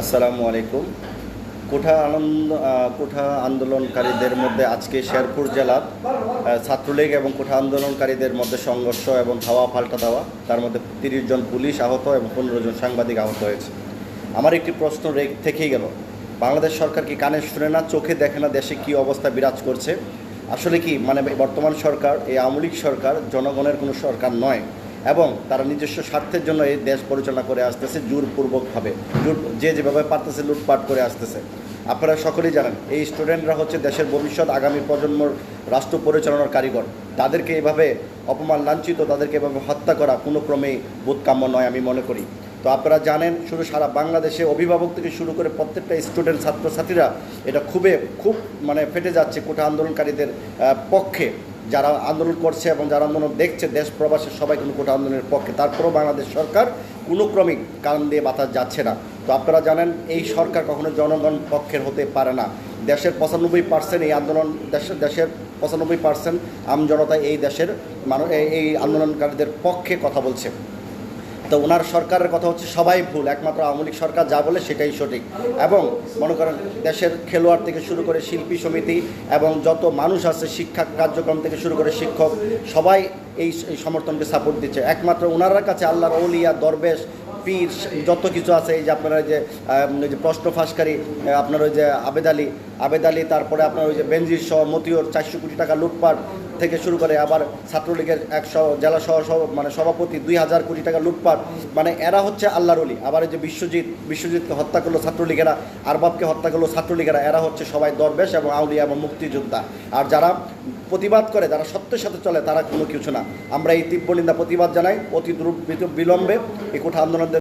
আসসালামু আলাইকুম। কোঠা আনন্দ কোঠা আন্দোলনকারীদের মধ্যে আজকে শেরপুর জেলার ছাত্রলীগ এবং কোঠা আন্দোলনকারীদের মধ্যে সংঘর্ষ এবং ধাওয়া পাল্টা দেওয়া, তার মধ্যে তিরিশ জন পুলিশ আহত এবং পনেরো জন সাংবাদিক আহত হয়েছে। আমার একটি প্রশ্ন থেকেই গেল, বাংলাদেশ সরকার কি কানে শুনে না, চোখে দেখে না দেশে কি অবস্থা বিরাজ করছে? আসলে কি মানে বর্তমান সরকার, এই আওয়ামী লীগ সরকার, জনগণের কোনো সরকার নয়। এবং তারা নিজস্ব স্বার্থের জন্য এই দেশ পরিচালনা করে আসতেছে জোরপূর্বকভাবে। জোর, যে যেভাবে পারতেছে লুটপাট করে আসতেছে। আপনারা সকলেই জানেন, এই স্টুডেন্টরা হচ্ছে দেশের ভবিষ্যৎ আগামী প্রজন্মর রাষ্ট্র পরিচালনার কারিগর। তাদেরকে এভাবে অপমান লাঞ্ছিত, তাদেরকে এভাবে হত্যা করা কোনো ক্রমেই বোধকাম্য নয় আমি মনে করি। তো আপনারা জানেন, শুধু সারা বাংলাদেশে অভিভাবক থেকে শুরু করে প্রত্যেকটা স্টুডেন্ট, ছাত্রছাত্রীরা এটা খুবই, খুব মানে ফেটে যাচ্ছে কোটা আন্দোলনকারীদের পক্ষে। যারা আন্দোলন করছে এবং যারা আন্দোলন দেখছে দেশ প্রবাসের সবাই কিন্তু কোটা আন্দোলনের পক্ষে, তারপরেও বাংলাদেশ সরকার কোনো ক্রমিক কারণ দিয়ে বাতাস যাচ্ছে না। তো আপনারা জানেন, এই সরকার কখনো জনগণ পক্ষের হতে পারে না। দেশের পঁচানব্বই পার্সেন্ট এই আন্দোলন দেশের দেশের পঁচানব্বই পার্সেন্ট আমজনতা এই দেশের মানুষ এই আন্দোলনকারীদের পক্ষে কথা বলছে। তো ওনার সরকারের কথা হচ্ছে সবাই ভুল, একমাত্র আওয়ামী লীগ সরকার যা বলে সেটাই সঠিক। এবং মনে করেন দেশের খেলোয়াড় থেকে শুরু করে শিল্পী সমিতি এবং যত মানুষ আছে, শিক্ষা কার্যক্রম থেকে শুরু করে শিক্ষক, সবাই এই সমর্থনকে সাপোর্ট দিচ্ছে। একমাত্র ওনার কাছে আল্লাহর ওলিয়া দরবেশ, পীর, যত কিছু আছে, এই যে আপনারা যে ওই যে প্রশ্ন ফাঁসকারী আপনার ওই যে আবেদ আলী আবেদ আলী, তারপরে আপনার ওই যে বেনজির সহ মতিওর চারশো কোটি টাকা লুটপাট থেকে শুরু করে আবার ছাত্রলীগের একশো জেলা সহ মানে সভাপতি দুই হাজার কোটি টাকা লুটপাট। মানে এরা হচ্ছে আল্লাহর অলি আবার এই যে বিশ্বজিৎ, বিশ্বজিৎকে হত্যা করল ছাত্রলীগেরা, আরবাবকে হত্যা করল ছাত্রলীগেরা, এরা হচ্ছে সবাই দরবেশ এবং আউলিয়া এবং মুক্তিযোদ্ধা। আর যারা প্রতিবাদ করে, যারা সত্যের সাথে চলে, তারা কোনো কিছু না। আমরা এই তীব্র নিন্দা, প্রতিবাদ জানাই অতি দ্রুত, বিলম্বে এই কোঠা আন্দোলনদের